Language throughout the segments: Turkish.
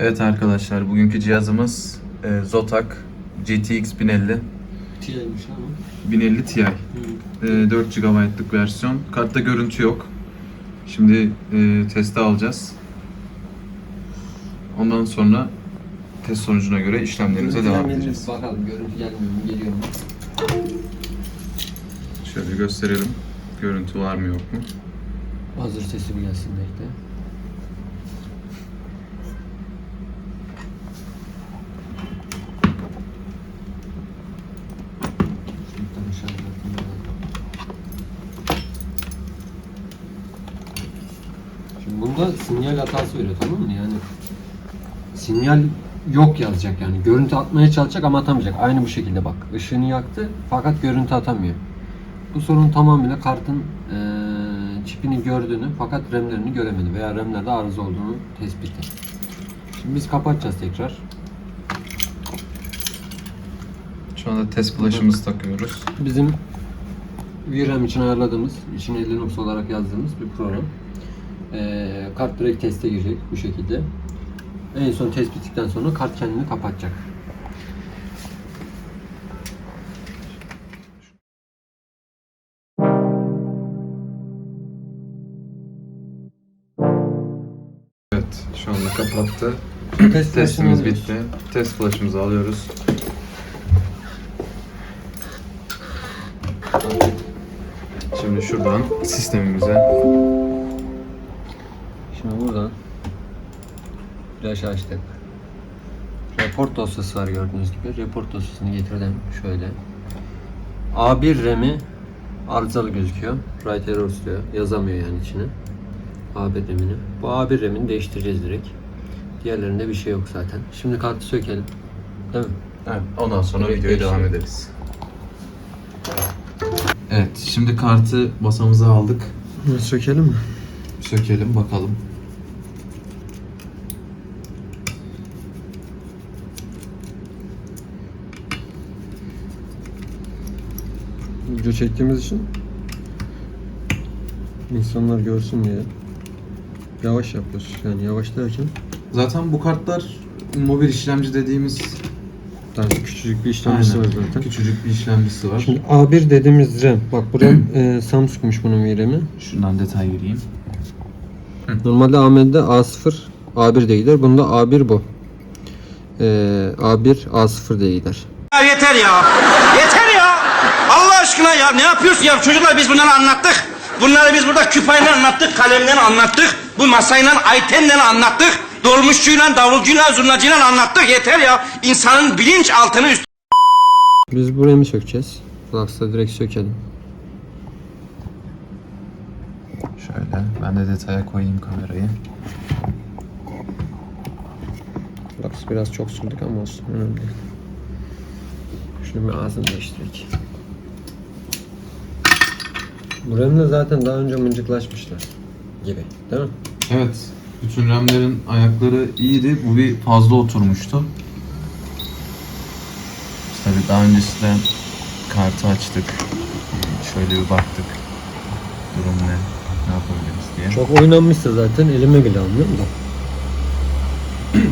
Evet arkadaşlar bugünkü cihazımız e, Zotac GTX 1050 Ti'ymiş ama. 1050 Ti. E, 4 GB'lık versiyon. Kartta görüntü yok. Şimdi e, teste alacağız. Ondan sonra test sonucuna göre işlemlerimize Görüntüden devam edeceğiz. Bakalım görüntü gelmiyor mu, geliyor mu? Şöyle gösterelim. Görüntü var mı yok mu? Hazır sesi bir gelsin bekle. Şuradan aşağı bakayım. Şimdi bunda sinyal hatası veriyor tamam mı? Yani sinyal yok yazacak yani. Görüntü atmaya çalışacak ama atamayacak. Aynı bu şekilde bak. Işığını yaktı fakat görüntü atamıyor. Bu sorun tamamıyla kartın eee, çipini gördüğünü fakat RAM'lerini göremedi veya RAM'lerde arıza olduğunu tespiti. Şimdi biz kapatacağız tekrar. Şu anda test flash'ımızı takıyoruz. Bizim VRAM için ayarladığımız, içine Linux olarak yazdığımız bir program. Eee, kart direkt teste girecek bu şekilde. En son test bittikten sonra kart kendini kapatacak. Evet şu anda kapattı. Test Testimiz bitti. Test flash'ımızı alıyoruz. Şimdi şuradan sistemimize Şimdi buradan flash açtık. Report dosyası var gördüğünüz gibi. Report dosyasını getirdim şöyle. A1 RAM'i arızalı gözüküyor. Write errors diyor. Yazamıyor yani içine. A1 RAM'ini. Bu A1 RAM'ini değiştireceğiz direkt. Diğerlerinde bir şey yok zaten. Şimdi kartı sökelim. Değil mi? Evet, ondan sonra Evet, videoya devam ederiz. Evet, şimdi kartı masamıza aldık. Sökelim mi? Sökelim bakalım. Video çektiğimiz için insanlar görsün diye yavaş yapıyoruz. Yani yavaş derken Zaten bu kartlar mobil işlemci dediğimiz yani küçücük bir işlemcisi var zaten. küçücük bir işlemcisi var. Şimdi A1 dediğimiz RAM. Bak bu RAM e, Samsung'muş bunun VRAM'i. Şundan detay gireyim. Normalde AMD'de A0 A1 de gider. Bunda A1 bu. E, A1 A0 de gider. Ya yeter ya. Aşkına ya. Ne yapıyorsun ya? Çocuklar biz bunları anlattık. Bunları biz burada küpayla anlattık, kalemle anlattık. Bu masayla, aytenle anlattık. Dolmuşçuyla, davulcuyla, zurnacıyla anlattık. Yeter ya. İnsanın bilinç altını üst Biz bu RAM'i sökeceğiz. Flux'ta direkt sökelim. Şöyle ben de detaya koyayım kamerayı. Flux biraz çok sürdük ama olsun. Önemli değil. Şunu bir ağzını değiştirdik. Bu RAM'le zaten daha önce mıncıklaşmışlar gibi. Değil mi? Evet. Bütün RAM'lerin ayakları iyiydi. Bu bir fazla oturmuştu. Biz tabii daha öncesinden kartı açtık. Şöyle bir baktık. Durum ne? Ne yapabiliriz diye. Çok oynanmışsa zaten elime bile almıyor da.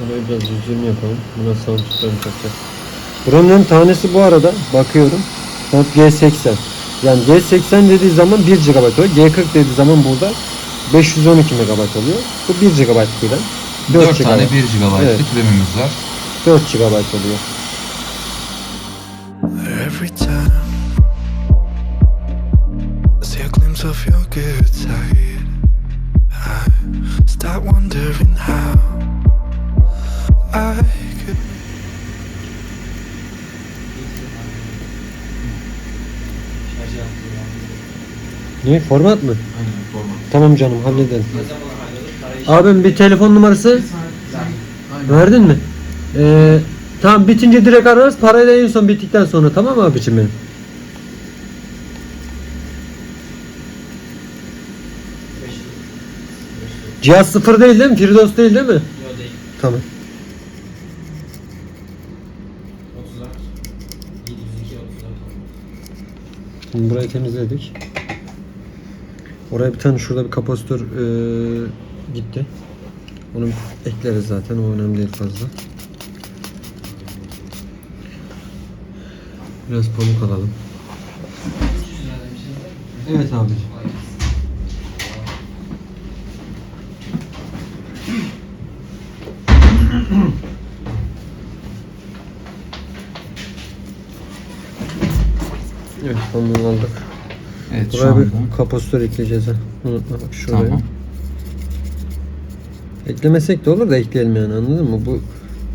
Buraya biraz yüzünü yapalım. Buna soundçuklarını takacağız. Buranın tanesi bu arada bakıyorum. Not G80. Yani G80 dediği zaman 1 GB oluyor. G40 dediği zaman burada 512 MB oluyor. Bu 1 GB bir RAM. 4, 4 tane 1 GB'lık Evet. RAM'imiz var. 4 GB oluyor. Every time I see a glimpse of your good side, I start wondering how I Ne? Format mı? Aynen format. Tamam canım halledelim. Abim bir telefon numarası verdin mi? Ee, tamam bitince direkt ararız. Parayı da en son bittikten sonra tamam mı abicim benim? Cihaz sıfır değil değil mi? Firdos değil değil mi? Yok değil. Tamam. Şimdi burayı temizledik. Oraya bir tane şurada bir kapasitör eee, gitti. Onu ekleriz zaten. O önemli değil fazla. Biraz pamuk alalım. Evet abi. Evet pamuğunu aldık. Evet şu Buraya anda. bir kapasitör ekleyeceğiz ha. Unutma bak şuraya. Tamam. Eklemesek de olur da ekleyelim yani anladın mı? Bu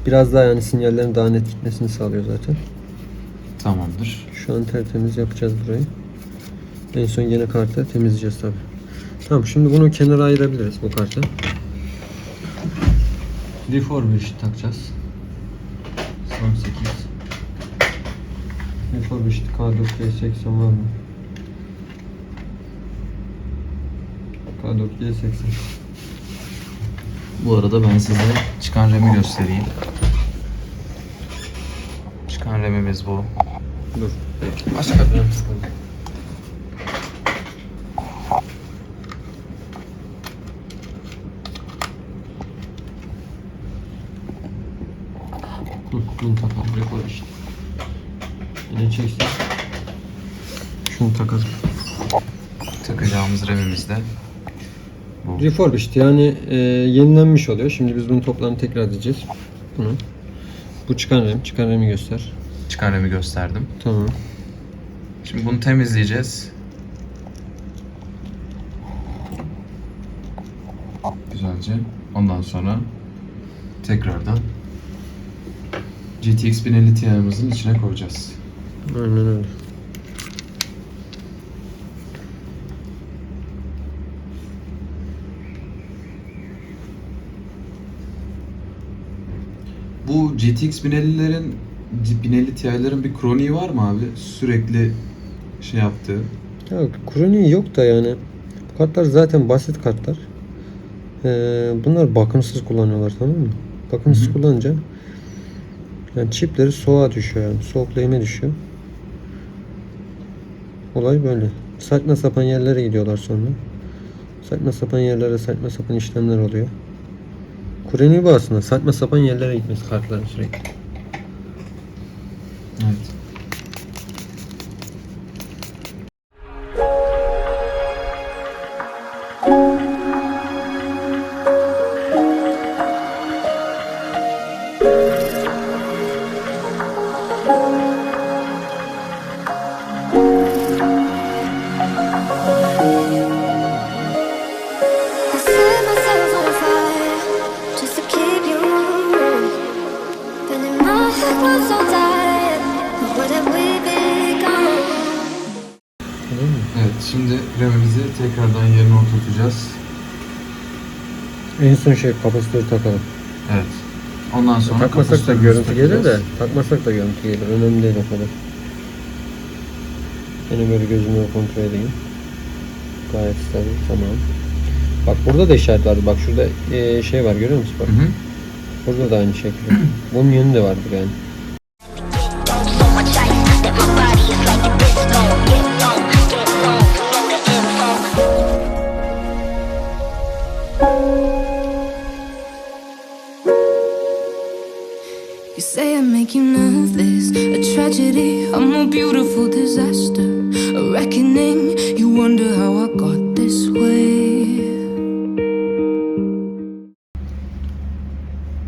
biraz daha yani sinyallerin daha net gitmesini sağlıyor zaten. Tamamdır. Şu an tertemiz yapacağız burayı. En son yine kartı temizleyeceğiz tabi. Tamam şimdi bunu kenara ayırabiliriz bu kartı. Refurbish takacağız. Son 8. Refurbish K4G80 var mı? K4G80. Bu arada ben size çıkan remi göstereyim. Çıkan remimiz bu. Dur. Başka bir Hı, bunu takalım. Refurbish. Yine çeksin. Şunu takalım. takacağımız remimiz de. Refurbished yani e, yenilenmiş oluyor. Şimdi biz bunu toplamını tekrar edeceğiz. Bunu. Bu çıkan rem. Çıkan remi göster. Çıkan remi gösterdim. Tamam. Şimdi bunu temizleyeceğiz. Güzelce. Ondan sonra tekrardan GTX 1050 Ti'mizin içine koyacağız. Aynen öyle. Bu GTX 1050'lerin 1050 Ti'lerin bir kroniği var mı abi? Sürekli şey yaptığı. Ya kroniği yok da yani. Bu kartlar zaten basit kartlar. Ee, bunlar bakımsız kullanıyorlar tamam mı? Bakımsız Hı hı. kullanınca yani çipleri soğuğa düşüyor yani. Soğuk düşüyor. Olay böyle. Saçma sapan yerlere gidiyorlar sonra. Saçma sapan yerlere saçma sapan işlemler oluyor. Kroniği bu aslında. Saçma sapan yerlere gitmesi kartların sürekli. Evet. Şimdi remimizi tekrardan yerine oturtacağız. En son şey kapasitörü takalım. Evet. Ondan sonra Takmasak da kapasitörümüzü görüntü gelir de takacağız. takmasak da görüntü gelir. Önemli değil o kadar. Yine böyle gözümle kontrol edeyim. Gayet stabil. Tamam. Bak burada da işaret var. Bak şurada eee, şey var görüyor musun? Bak. Hı hı. Burada da aynı şekilde. Bunun yönü de vardır yani. Wonder how I got this way.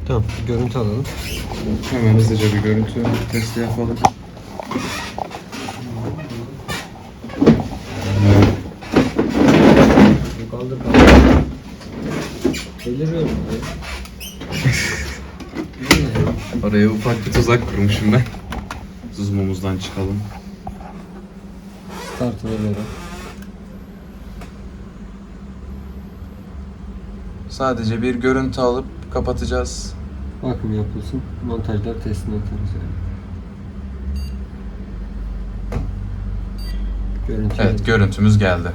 Tamam. Görüntü alalım. Hemen hızlıca bir görüntü testi yapalım. Kaldır kaldır. Deliriyorum. Oraya ufak bir tuzak kurmuşum ben. Zoom'umuzdan çıkalım. Startı veriyorum. Sadece bir görüntü alıp kapatacağız. Bakım yapılsın. Montajlar testine atarız yani. Görüntü Evet, görüntümüz geldi.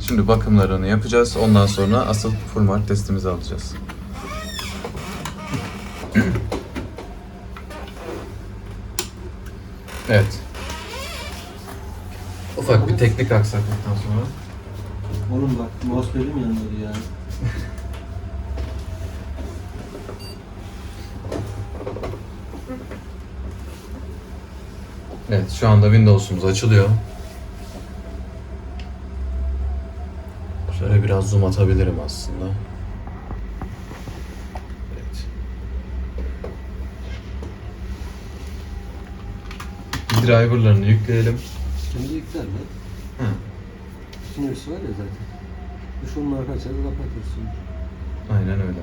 Şimdi bakımlarını yapacağız. Ondan sonra asıl full mark testimizi alacağız. Evet. Ufak bir teknik aksaklıktan sonra. Oğlum bak mousepad'im yanıyordu ya. Evet şu anda Windows'umuz açılıyor. Şöyle biraz zoom atabilirim aslında. Evet. Driverlarını yükleyelim. Kendi yükler mi? Hı. Sinirsi var ya zaten. Bu şunun arka açarı kapatıyorsun. Aynen öyle.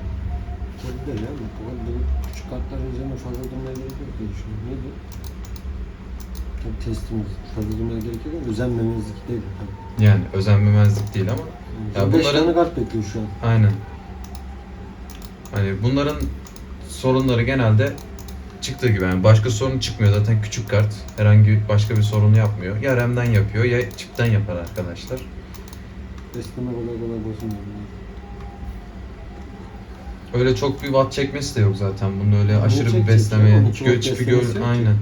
Kendi de ya. Bu kadar küçük kartların üzerine fazla durmaya gerek yok diye düşünüyorum. Neydi? Tabii testimiz fazla durmaya gerek yok ama özenmemezlik değil. Tabii. Yani özenmemezlik değil ama Ya Ya bunların- tane kart bekliyor şu an. aynen. Hani bunların sorunları genelde çıktığı gibi yani başka sorun çıkmıyor zaten küçük kart herhangi başka bir sorunu yapmıyor. Ya RAM'den yapıyor ya çipten yapar arkadaşlar. Besleme kolay kolay bozulmuyor. Öyle çok bir watt çekmesi de yok zaten. Bunun öyle aşırı bir çekecek beslemeye? Onun çok gö çipi beslemesi gör yok ki. aynen.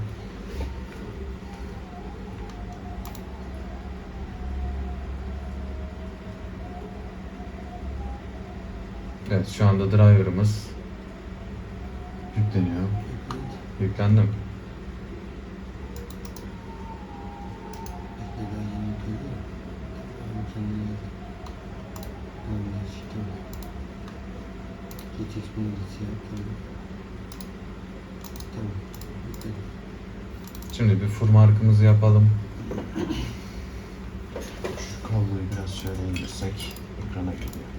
Evet şu anda driver'ımız yükleniyor. Yüklendi mi? Bekle daha yeni yükledi ya. Tamam kendine geldi. Tamam değişik tamam. Git ya tamam. Tamam. Yükledi. Şimdi bir fur markımızı yapalım. Şu kabloyu biraz şöyle indirsek ekrana geliyor.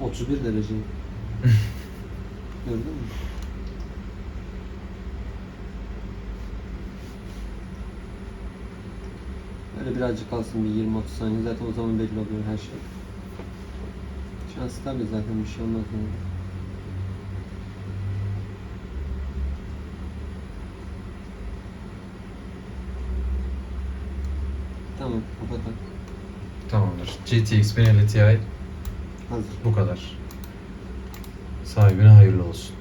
31 derece. Gördün mü? Böyle birazcık kalsın bir 20-30 saniye zaten o zaman belli oluyor her şey. Şu an stabil zaten bir şey olmaz yani. Tamam kapatalım. Tamamdır. GTX 1050 Ti Hazır. bu kadar. Sahibine hayırlı olsun.